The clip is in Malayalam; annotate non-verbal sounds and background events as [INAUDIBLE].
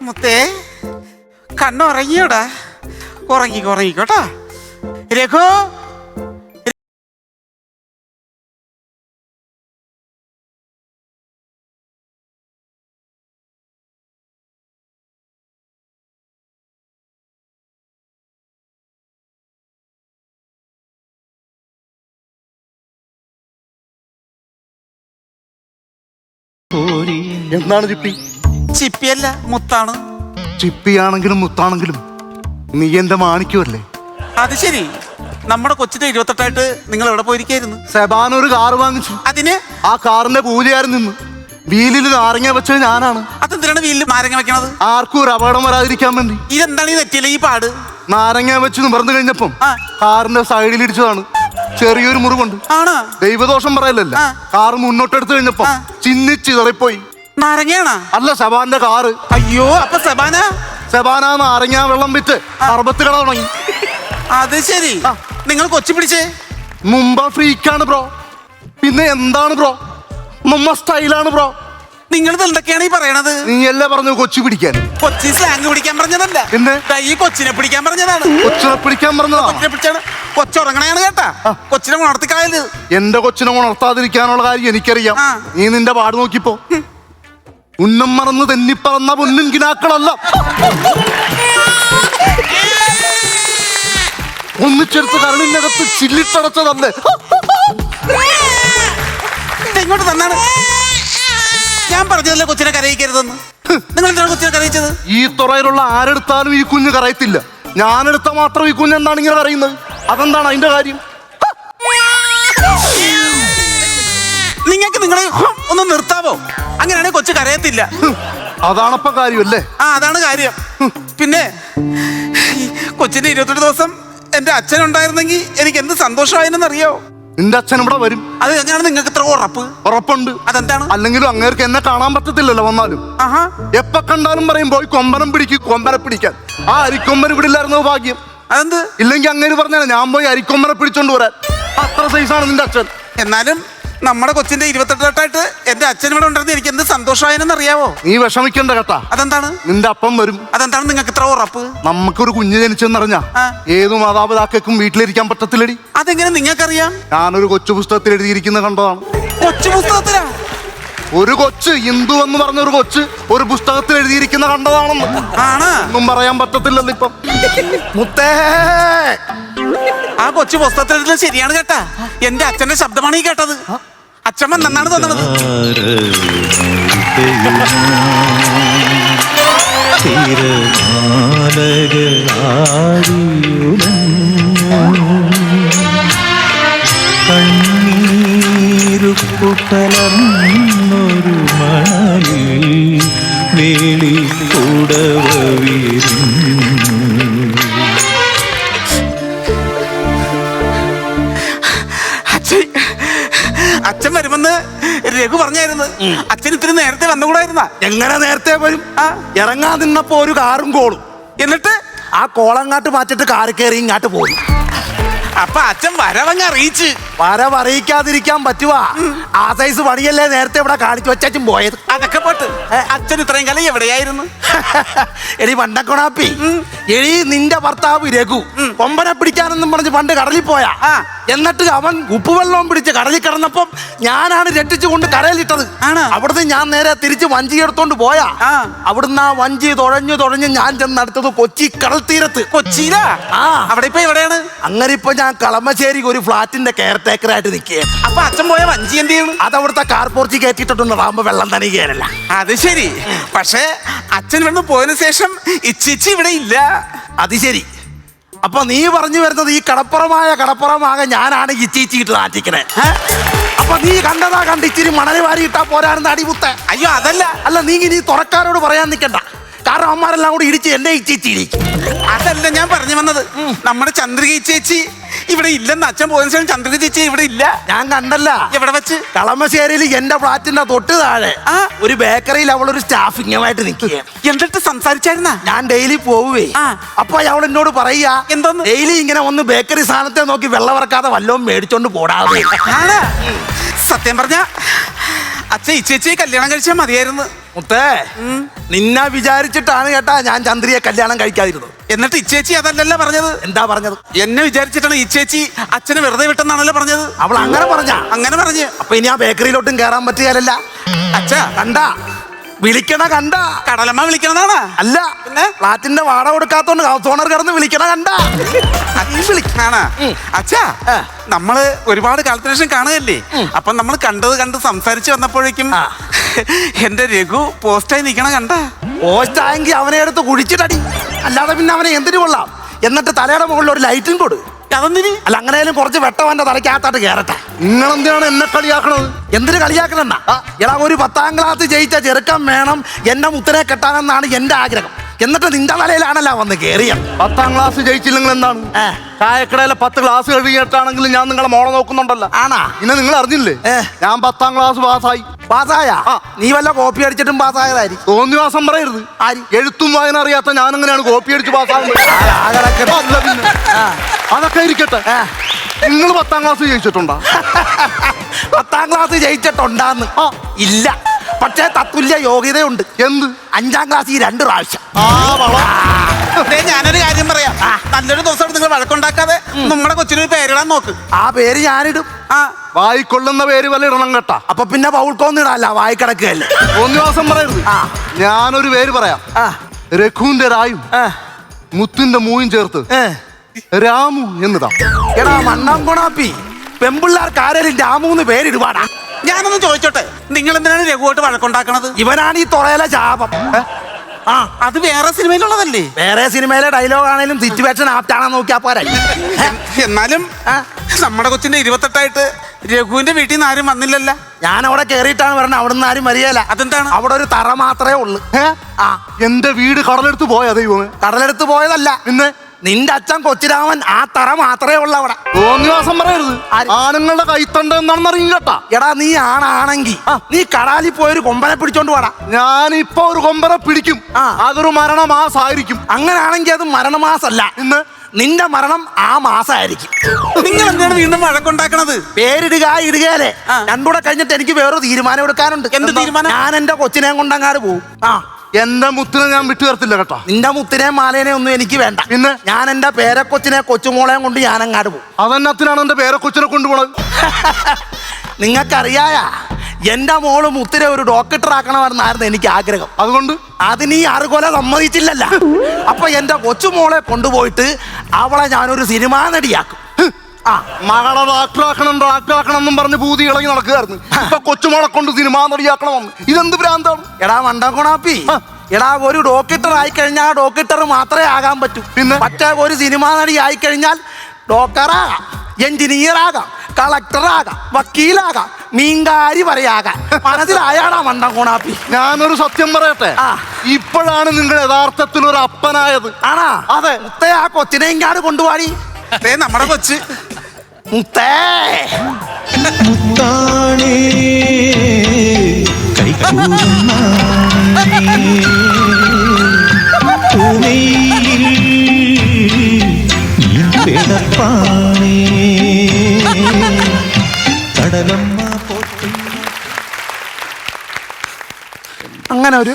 മുത്തേ കണ്ണുറങ്ങിയോടാ? ഉറങ്ങിക്കോ ഉറങ്ങിക്കോട്ടാ രഘു എന്താണ് ചിപ്പി ചിപ്പിയല്ല മുത്താണ്. ചിപ്പിയാണെങ്കിലും മുത്താണെങ്കിലും നീ എന്റെ മാണിക്കുമല്ലേ അത് ശരി. നമ്മുടെ കൊച്ചിന്റെ ഇരുപത്തെട്ടായിട്ട് നിങ്ങൾ എവിടെ പോയിരിക്കായിരുന്നു? സെബാൻ ഒരു കാറ് വാങ്ങിച്ചു. അതിന്? ആ കാറിന്റെ പൂജയാരും നിന്ന് വീലിൽ നാരങ്ങ വെച്ചത് ഞാനാണ്. അതെന്തിനാണ് വീലിൽ നാരങ്ങ വെക്കണത്? ആർക്കും ഒരു അപകടം വരാതിരിക്കാൻ വേണ്ടി. ഇതെന്താണ് ഈ തെറ്റിയില്ല ഈ പാട്? നാരങ്ങ വെച്ച് നിവർന്നു കഴിഞ്ഞപ്പം കാറിന്റെ സൈഡിൽ ഇടിച്ചതാണ്. ചെറിയൊരു മുറിവുണ്ട്. ദൈവദോഷം പറയലല്ല. കാർ മുന്നോട്ടെടുത്ത് കഴിഞ്ഞപ്പം ആ. ചിന്നിച്ചിതറിപ്പോയി നാരങ്ങയാണോ? അല്ല സബാന്റെ കാറ്. അയ്യോ അപ്പൊ സബാന? സബാന നാരങ്ങ വെള്ളം വിറ്റ് അറുപത്തി കട തുടങ്ങി അത് ശരി. നിങ്ങൾ കൊച്ചി പിടിച്ചേ. മുമ്പ ഫ്രീക്കാണ് ബ്രോ. പിന്നെ എന്താണ് ബ്രോ? മുമ്പ സ്റ്റൈലാണ് ബ്രോ. നിങ്ങൾ എന്തൊക്കെയാണ് ഈ പറയണത്? നീ അല്ലേ പറഞ്ഞു കൊച്ചു പിടിക്കാൻ? കൊച്ചി സ്ലാങ് പിടിക്കാൻ പറഞ്ഞതല്ല. പിന്നെ? ഈ കൊച്ചിനെ പിടിക്കാൻ പറഞ്ഞതാണ്. കൊച്ചിനെ പിടിക്കാൻ പറഞ്ഞത്? കൊച്ചിനെ പിടിച്ചാണ്. കൊച്ചുറങ്ങണയാണ് കേട്ടാ. കൊച്ചിനെ ഉണർത്തിക്കായത് എന്റെ കൊച്ചിനെ ഉണർത്താതിരിക്കാനുള്ള കാര്യം എനിക്കറിയാം. നീ നിന്റെ പാട് നോക്കിപ്പോ. ഉന്നം മറന്ന് തെന്നിപ്പറന്ന പൊന്നും കിനാക്കളല്ല. ഒന്നിച്ചെടുത്ത് കരളിനകത്ത് ചില്ലിട്ടടച്ചതല്ലേ. തന്നെ ഇങ്ങോട്ട് തന്നാണ്. ഞാൻ പറഞ്ഞതല്ലേ കൊച്ചിനെ കരയിക്കരുതെന്ന്? നിങ്ങൾ എന്താണ് കൊച്ചിനെ കരയിച്ചത്? ഈ തുറയിലുള്ള ആരെടുത്താലും ഈ കുഞ്ഞ് കരയത്തില്ല. ഞാനെടുത്ത മാത്രം ഈ കുഞ്ഞ് എന്താണ് ഇങ്ങനെ കരയുന്നത്? അതെന്താണ് അതിന്റെ കാര്യം? നിങ്ങൾക്ക് നിങ്ങളെ ഒന്ന് നിർത്താവോ? അങ്ങനെയാണെങ്കിൽ കൊച്ചു കരയത്തില്ല. അതാണപ്പോ കാര്യമല്ലേ? ആ അതാണ് കാര്യം. പിന്നെ കൊച്ചിന് കൊച്ചിന്റെ ഇരുപത്തെട്ട് ദിവസം എന്റെ അച്ഛൻ ഉണ്ടായിരുന്നെങ്കിൽ എനിക്ക് എന്ത് സന്തോഷമായെന്ന് അറിയോ നിന്റെ അച്ഛൻ ഇവിടെ വരും. അത് എങ്ങനെയാണ് നിങ്ങൾക്ക് ഇത്ര ഉറപ്പ്? ഉറപ്പുണ്ട്. അതെന്താണ്? അല്ലെങ്കിലും അങ്ങേർക്ക് എന്നെ കാണാൻ പറ്റത്തില്ലല്ലോ വന്നാലും. ആഹാ. എപ്പ കണ്ടാലും പറയും പോയി കൊമ്പനം പിടിക്കും കൊമ്പനെ പിടിക്കാൻ. ആ അരിക്കൊമ്പൻ ഇവിടെ ഇല്ലായിരുന്നു ഭാഗ്യം. അതെന്ത്? ഇല്ലെങ്കിൽ അങ്ങനെ പറഞ്ഞാൽ ഞാൻ പോയി അരിക്കൊമ്പനെ പിടിച്ചോണ്ട് വരാൻ. അത്ര സൈസാണ് നിന്റെ അച്ഛൻ. എന്നാലും നമ്മുടെ കൊച്ചിന്റെ ഇരുപത്തെട്ടായിട്ട് എന്റെ അച്ഛൻ ഇവിടെ ഉണ്ടെന്ന് എനിക്ക് എന്ത് സന്തോഷമായെന്ന് അറിയാവോ? നീ വിഷമിക്കണ്ട കേട്ടാ അതെന്താണ്? നിന്റെ അപ്പം വരും. അതെന്താണ് നിങ്ങൾക്ക് ഇത്ര ഉറപ്പ്? നമുക്കൊരു കുഞ്ഞ് ജനിച്ചെന്നറിഞ്ഞാ. ഏത് മാതാപിതാക്കൾക്കും വീട്ടിലിരിക്കാൻ പറ്റത്തില്ലടി. അതെങ്ങനെ നിങ്ങൾക്കറിയാം? ഞാനൊരു കൊച്ചു പുസ്തകത്തിൽ എഴുതിയിരിക്കുന്ന കണ്ടതാണ്. കൊച്ചു പുസ്തകത്തിലാ? ഒരു കൊച്ച് ഹിന്ദു എന്ന് പറഞ്ഞ ഒരു കൊച്ച് ഒരു പുസ്തകത്തിൽ എഴുതിയിരിക്കുന്ന കണ്ടതാണെന്ന്. ആണ്. ഒന്നും പറയാൻ പറ്റത്തില്ലല്ലോ ഇപ്പം. മുത്തേ! ആ കൊച്ചു പുസ്തകത്തിൽ ശരിയാണ് കേട്ടാ എന്റെ അച്ഛന്റെ ശബ്ദമാണ് ഈ കേട്ടത്. അച്ഛമ്മ നന്നാണ് തോന്നുന്നത് ൊരു മണലിൽ വേളി കൂടവ അച്ഛൻ വരുമെന്ന് രഘു പറഞ്ഞായിരുന്നു. അച്ഛൻ ഇത്തിരി നേരത്തെ വന്നുകൂടായിരുന്ന? എങ്ങനെ നേരത്തെ വരും ഇറങ്ങാൻ നിന്നപ്പോ ഒരു കാറും കോളും. എന്നിട്ട്? ആ കോളങ്ങാട്ട് മാറ്റിട്ട് കാറ് കയറി ഇങ്ങാട്ട് പോയി അപ്പൊ അച്ഛൻ വരവങ്ങ് അറിയിച്ച്. വരവ് അറിയിക്കാതിരിക്കാൻ പറ്റുവാ. ആ സൈസ് പണിയല്ലേ നേരത്തെ ഇവിടെ കാണിച്ചു വെച്ചും പോയത്. അതൊക്കെ പോട്ട്. അച്ഛൻ ഇത്രയും കാലം എവിടെയായിരുന്നു? എടി പണ്ടക്കൊണാപ്പി എടി നിന്റെ ഭർത്താവ് രഘു. കൊമ്പനെ പിടിക്കാനെന്നും പറഞ്ഞ് പണ്ട് കടലിൽ പോയാ. എന്നിട്ട് അവൻ ഉപ്പുവെള്ളവും പിടിച്ച് കടലിൽ കിടന്നപ്പം ഞാനാണ് രക്ഷിച്ചു കൊണ്ട് കരയിലിട്ടത്. ആണോ? അവിടുന്ന് ഞാൻ നേരെ തിരിച്ച് വഞ്ചി എടുത്തോണ്ട് പോയാ. അവിടുന്ന് ആ വഞ്ചി തുഴഞ്ഞു തുഴഞ്ഞ് ഞാൻ ചെന്നടുത്തത് കൊച്ചി കടൽ തീരത്ത്. കൊച്ചിയിലാ? ആ. അവിടെ ഇപ്പൊ എവിടെയാണ്? അങ്ങനെ ഇപ്പൊ ഞാൻ കളമശ്ശേരിക്ക് ഒരു ഫ്ലാറ്റിന്റെ കെയർ ടേക്കറായിട്ട് നിൽക്കുക അപ്പൊ അച്ഛൻ പോയ വഞ്ചി എന്ത് ചെയ്യണം? അത് അവിടുത്തെ കാർ പോർച്ചി കയറ്റിയിട്ടുണ്ട് റാമ്പ് വെള്ളം കയറില്ല അത് ശരി. പക്ഷേ അച്ഛൻ വന്ന് പോയതിനു ശേഷം ഇച്ചിച്ചി ഇവിടെ ഇല്ല. അത് ശരി. അപ്പൊ നീ പറഞ്ഞു വരുന്നത് ഈ കടപ്പുറമായ കടപ്പുറമാകെ ഞാനാണ് ഇച്ചീച്ചിട്ട് നാറ്റിക്കണേ. അപ്പൊ നീ കണ്ടതാ കണ്ട് ഇച്ചിരി മണൽ വാരി ഇട്ടാ പോരാണെന്ന് അടിമുത്ത. അയ്യോ അതല്ല. അല്ല നീ ഇനി തുറക്കാരോട് പറയാൻ നിൽക്കണ്ട കാരണം അമ്മമാരെല്ലാം കൂടി ഇടിച്ച് എന്നെ ഇച്ചിച്ചിരിക്കും അതല്ല ഞാൻ പറഞ്ഞു വന്നത്. നമ്മുടെ ചന്ദ്രിക ചേച്ചി ഇവിടെ ഇല്ലെന്ന് അച്ഛൻ പോയതിനു ശേഷം ചന്ദ്രിക ചേച്ചി ഇവിടെ ഇല്ല? ഞാൻ കണ്ടല്ല. എവിടെ വെച്ച്? കളമശ്ശേരിയിൽ എന്റെ ഫ്ലാറ്റിന്റെ തൊട്ട് താഴെ. ആ. ഒരു ബേക്കറിയിൽ അവൾ ഒരു സ്റ്റാഫിങ്ങുമായിട്ട് നിൽക്കുക എന്നിട്ട് സംസാരിച്ചായിരുന്ന? ഞാൻ ഡെയിലി പോവേ ആ. അപ്പൊ അവൾ എന്നോട് പറയാ എന്തോന്ന്? ഡെയിലി ഇങ്ങനെ ഒന്ന് ബേക്കറി സാധനത്തെ നോക്കി വെള്ളം ഇറക്കാതെ വല്ലതും മേടിച്ചോണ്ട് പോടാതെ. ആണ്? സത്യം പറഞ്ഞ അച്ഛൻ ഇച്ചേച്ചിയെ കല്യാണം കഴിച്ചാൽ മതിയായിരുന്നു. മുത്തേ നിന്നെ വിചാരിച്ചിട്ടാണ് കേട്ടാ ഞാൻ ചന്ദ്രിയെ കല്യാണം കഴിക്കാതിരുന്നത്. എന്നിട്ട് ഇച്ചേച്ചി അതല്ലല്ലോ പറഞ്ഞത്? എന്താ പറഞ്ഞത്? എന്നെ വിചാരിച്ചിട്ടാണ് ഇച്ചേച്ചി അച്ഛനെ വെറുതെ വിട്ടെന്നാണല്ലോ പറഞ്ഞത്. അവൾ അങ്ങനെ പറഞ്ഞ? അങ്ങനെ പറഞ്ഞു. അപ്പൊ ഇനി ആ ബേക്കറിയിലോട്ടും കേറാൻ പറ്റിയാലല്ല? അച്ഛാ. കണ്ട. വിളിക്കണ കണ്ട. കടലമ്മ വിളിക്കണതാണ്? അല്ല. പിന്നെ? ഫ്ലാറ്റിന്റെ വാട കൊടുക്കാത്തോണ്ട് ഹൗസ് ഓണർ കിടന്ന് വിളിക്കണ കണ്ട. വിളിക്കണാണ്? അച്ഛാ. നമ്മൾ ഒരുപാട് കാൽക്കുലേഷൻ കാണുകയല്ലേ? അപ്പൊ നമ്മൾ കണ്ടത് കണ്ട് സംസാരിച്ച് വന്നപ്പോഴേക്കും എന്റെ രഘു പോസ്റ്റായി നിക്കണ കണ്ട. പോസ്റ്റായെങ്കിൽ അവനെ എടുത്ത് കുഴിച്ചിട്ടടി. അല്ലാതെ പിന്നെ അവനെ എന്തിനു കൊള്ളാം? എന്നിട്ട് തലയുടെ മുകളിൽ ഒരു ലൈറ്റും കൊടു. അതെന്തിന്? അല്ല അങ്ങനെയാലും കുറച്ച് വെട്ടം അവന്റെ തലയ്ക്കകത്തോട്ട് നിങ്ങൾ നിങ്ങളെന്തിനാണ് എന്നെ കളിയാക്കണത്? എന്തിനു കളിയാക്കണെന്നാ? എടാ ഒരു പത്താം ക്ലാസ് ജയിച്ച ചെറുക്കം വേണം എന്നെ മുത്തനെ കെട്ടാനെന്നാണ് എന്റെ ആഗ്രഹം. എന്നിട്ട് നിന്റെ തലയിലാണല്ലോ വന്ന് കേറിയ പത്താം ക്ലാസ് ജയിച്ചില്ലെങ്കിൽ എന്താണ്. ചായക്കടയിലെ പത്ത് ക്ലാസ് കഴിഞ്ഞിട്ടാണെങ്കിലും ഞാൻ നിങ്ങളെ മോളെ നോക്കുന്നുണ്ടല്ലോ. ആണാ? ഇന്ന് നിങ്ങൾ അറിഞ്ഞില്ലേ. ഞാൻ പത്താം ക്ലാസ് പാസ്സായി പാസ്സായ? നീ വല്ല കോപ്പി അടിച്ചിട്ടും പാസ്സായതായിരിക്കും തോന്നിവാസം പറയരുത്. ആരി? എഴുത്തും വായന അറിയാത്ത ഞാൻ എങ്ങനെയാണ് കോപ്പി അടിച്ച് പാസ്സാകുന്നത് അതൊക്കെ ഇരിക്കട്ടെ. നിങ്ങൾ പത്താം ക്ലാസ് ജയിച്ചിട്ടുണ്ടോ? [LAUGHS] പത്താം ക്ലാസ് ജയിച്ചിട്ടുണ്ടാന്ന്? ഇല്ല. പക്ഷേ തത്തുല്യ യോഗ്യതയുണ്ട്. എന്ത്? അഞ്ചാം ക്ലാസ് ഈ രണ്ട് പ്രാവശ്യം. ആ വള. ഞാനൊരു കാര്യം പറയാം. നല്ലൊരു ദിവസം നിങ്ങൾ വഴക്കുണ്ടാക്കാതെ നമ്മുടെ കൊച്ചിനൊരു പേരിടാൻ നോക്ക്. ആ പേര് ഞാനിടും. ആ. വായിക്കൊള്ളുന്ന പേര് വല്ല ഇടണം കേട്ടാ? അപ്പൊ പിന്നെ പൗൾക്കോന്നിടാല്ല വായി കിടക്കുകയല്ലേ? ദിവസം പറയരുത്. ആ. ഞാനൊരു പേര് പറയാം. ആ. രഘുവിന്റെ രായും മുത്തിന്റെ മൂയും ചേർത്ത്. രാമു എന്നതാ എടാ മണ്ണാം കൊണാപ്പി പെമ്പിള്ളാർക്ക് രാമു രാമൂന്ന് പേരിടുവാടാ? ഞാനൊന്ന് ചോദിച്ചോട്ടെ നിങ്ങൾ എന്തിനാണ് രഘുവായിട്ട് വഴക്കുണ്ടാക്കണത്? ഇവനാണ് ഈ തുറയിലെ ശാപം? ആ അത് വേറെ സിനിമയിലുള്ളതല്ലേ? വേറെ സിനിമയിലെ ഡയലോഗ് ആണെങ്കിലും സിറ്റുവേഷൻ ആപ്റ്റാണെന്ന് നോക്കിയാ പോരാ. എന്നാലും നമ്മുടെ കൊച്ചിന്റെ ഇരുപത്തെട്ടായിട്ട് രഘുവിന്റെ വീട്ടിൽ നിന്ന് ആരും വന്നില്ലല്ല. ഞാൻ അവിടെ കേറിയിട്ടാണ് പറഞ്ഞത് അവിടെ നിന്ന് ആരും വരികയില്ല. അതെന്താണ്? അവിടെ ഒരു തറ മാത്രമേ ഉള്ളൂ. ആ. എന്റെ വീട് കടലെടുത്ത് പോയ ദൈവമേ? കടലെടുത്ത് പോയതല്ല. പിന്നെ? നിന്റെ അച്ഛൻ കൊച്ചിരാമൻ ആ തറ മാത്രമേ ഉള്ളൂ അവിടെ. തോന്നിവാസം പറയരുത്. ആര്? ആണുങ്ങളുടെ കൈത്തണ്ട എന്താണെന്ന് അറിയും എടാ നീ ആണാണെങ്കി നീ കടാലിൽ പോയൊരു കൊമ്പനെ പിടിച്ചോണ്ട് വാടാ. ഞാനിപ്പോ ഒരു കൊമ്പനെ പിടിക്കും. ആ. അതൊരു മരണമാസായിരിക്കും. അങ്ങനാണെങ്കി അത് മരണമാസല്ല. ഇന്ന്? നിന്റെ മരണം ആ മാസമായിരിക്കും. നിങ്ങൾ എന്താണ് വീണ്ടും വഴക്കുണ്ടാക്കണത്? പേരിടുക ഇടുകയല്ലേ. രണ്ടുകൂടെ കഴിഞ്ഞിട്ട് എനിക്ക് വേറൊരു തീരുമാനം എടുക്കാനുണ്ട്. എന്ത് തീരുമാനം? ഞാൻ എന്റെ കൊച്ചിനെയും കൊണ്ടങ്ങാട് പോകും ആ. എന്റെ മുത്തിനെ ഞാൻ വിട്ടു തരത്തില്ല കേട്ടോ. നിന്റെ മുത്തിനെ മാലേനെ ഒന്നും എനിക്ക് വേണ്ട. പിന്നെ? ഞാൻ എന്റെ പേരക്കൊച്ചിനെ കൊച്ചുമോളെ കൊണ്ട് ഞാൻ അങ്ങാട് പോകും. അതെന്നത്തിനാണ് എന്റെ പേരക്കൊച്ചിനെ കൊണ്ടുപോണത്? [LAUGHS] നിങ്ങൾക്കറിയായ എന്റെ മോൾ മുത്തിനെ ഒരു ഡോക്ടർ ആക്കണമെന്നായിരുന്നു എനിക്ക് ആഗ്രഹം. അതുകൊണ്ട്? അതിന് ഈ അറുകൊല സമ്മതിച്ചില്ലല്ല. [LAUGHS] അപ്പൊ എന്റെ കൊച്ചുമോളെ കൊണ്ടുപോയിട്ട് അവളെ ഞാനൊരു സിനിമാ നടിയാക്കും. മകളെ ഡാക്ടറാക്കണം ഡാക്ടറാക്കണം എന്നും പറഞ്ഞ് ഭൂതി ഇളകി നടക്കുകയായിരുന്നു. ഇപ്പൊ കൊച്ചുമോളെ കൊണ്ട് സിനിമ നടിയാക്കണമെന്ന്. ഇതെന്ത് ഭ്രാന്താണ്? എടാ മണ്ടംകുണാപ്പി എടാ ഒരു ഡോക്ടർ ആയി കഴിഞ്ഞാൽ ഡോക്ടർ മാത്രമേ ആകാൻ പറ്റൂ. പിന്നെ? മറ്റേ ഒരു സിനിമ നടി ആയി കഴിഞ്ഞാൽ ഡോക്ടറാകാം എഞ്ചിനീയർ ആകാം കളക്ടറാകാം വക്കീലാകാം മീൻകാരി വരെയാകാം. മനസ്സിലായാടാ മണ്ടം കുണാപ്പി ഞാനൊരു സത്യം പറയട്ടെ. ഇപ്പോഴാണ് നിങ്ങൾ യഥാർത്ഥത്തിൽ ഒരു അപ്പനായത്. ആണാ? അതെ. മുത്തേ ആ കൊച്ചിനെ ഇങ്ങാട് കൊണ്ടുപോയി നമ്മുടെ കൊച്ച്. മുത്തേ മുത്താണേ പിടപ്പാണേ കടലമ്മ അങ്ങനെ ഒരു